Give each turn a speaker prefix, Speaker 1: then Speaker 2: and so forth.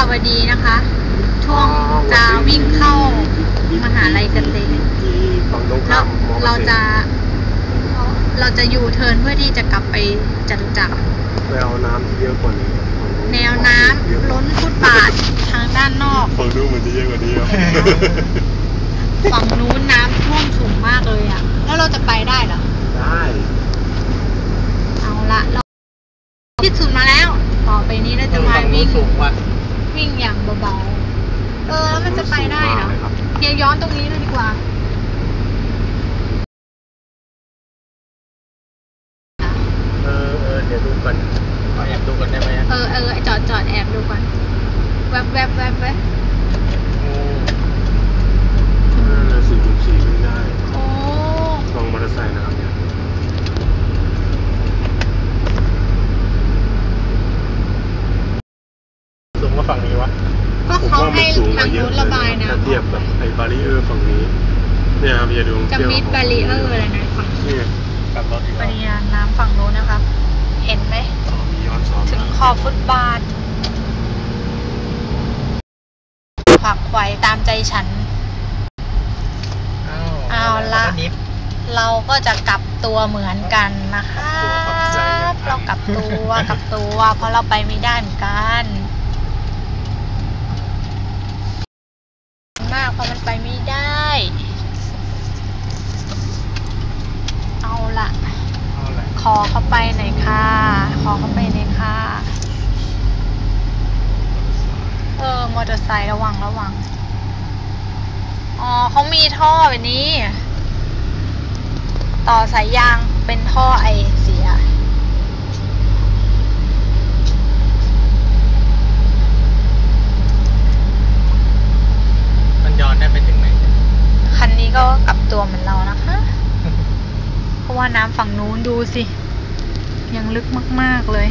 Speaker 1: าวดีนะคะ ช่วงจะวิ่งเข้ามหาลัยเกษตร
Speaker 2: ที่ฝั่งตรง
Speaker 1: แล้
Speaker 2: ข้าวมมอเกษต
Speaker 1: เราจะ เราจะยูเทิร์นเพื่อที่จะกลับไปจตุจักร
Speaker 2: ไปเอาน้ำที่เยอะกว่านี้
Speaker 1: แนวน้ำล้นฟุตบาททางด้านนอก
Speaker 2: ฝั่งนู้นมันจะเยอะกว่านี้ครับ
Speaker 1: ฝั่งนู้นน้ำท่วมสูงมากเลยอะ แล้วเราจะไปได้เหรอ
Speaker 2: ได้
Speaker 1: เอาละเราที่สุดมาแล้ว ต่อไปนี้เราจะมาวิ่ง
Speaker 3: สูงว่ะ
Speaker 1: วิ่งอย่างเบาๆ เออแล้วมันจะไปได้เหรอเดี๋ยวย้อนตรงนี้เลยดีกว่า
Speaker 2: เออเออเดี๋ยวดูกัน
Speaker 3: ขอแอบดูกันได้ไหมอะ
Speaker 1: เออเออจอดจอดแอบดูก่อน แวบแวบแวบแวบ
Speaker 2: สี่คูณสี่วิ่งได้
Speaker 1: โอ้
Speaker 2: ลองมอเตอร์ไซค์นะครับเนี่ย
Speaker 3: สูงกว่า ฝั่งนี้วะ
Speaker 1: ก็
Speaker 2: ผม
Speaker 1: เขา
Speaker 2: ว่ามั
Speaker 1: ให้
Speaker 2: นสูงก
Speaker 1: ทา
Speaker 2: ว่างเย
Speaker 1: นู้
Speaker 2: อะ
Speaker 1: นระบาย
Speaker 2: ถ้า
Speaker 1: น้ำ
Speaker 2: เทียบกับไอ้บารีเออร์ฝั่งนี้ เนี่ยครับอย่าดู
Speaker 1: จะมิดบารีเออร์เลยนะฝั่ง
Speaker 2: นี่ไง
Speaker 3: กลับรถดีก
Speaker 1: ป
Speaker 3: ว่า
Speaker 1: ริยานน้ำฝั่งนู้นนะคะเห็นไหม
Speaker 2: อ๋อมีย้อนสอน
Speaker 1: ถึงขอบฟุตบาทขวักไขวตามใจฉัน เอาละ
Speaker 3: แล้วก็นิฟ
Speaker 1: เราก็จะกลับตัวเหมือนกันนะคะ
Speaker 3: กลับใจกัน
Speaker 1: เรากลับตัวกลับตัวเพราะเราไปไม่ได้เหมือนกันมากเพราะมันไปไม่ได้ เอาละ
Speaker 3: เอาแหละ
Speaker 1: ขอเข้าไปหน่อยค่ะ ขอเข้าไปหน่อยค่ะ เออ มอเตอร์ไซค์ระวังระวัง อ๋อเขามีท่อแบบนี้ ต่อสายยางเป็นท่อไอเสีย
Speaker 3: มันย้อนได้ไปถึงไหน
Speaker 1: คันนี้ก็กลับตัวเหมือนเรานะคะเพราะ ว่าน้ำฝั่งนู้นดูสิ ยังลึกมาก ๆ เลย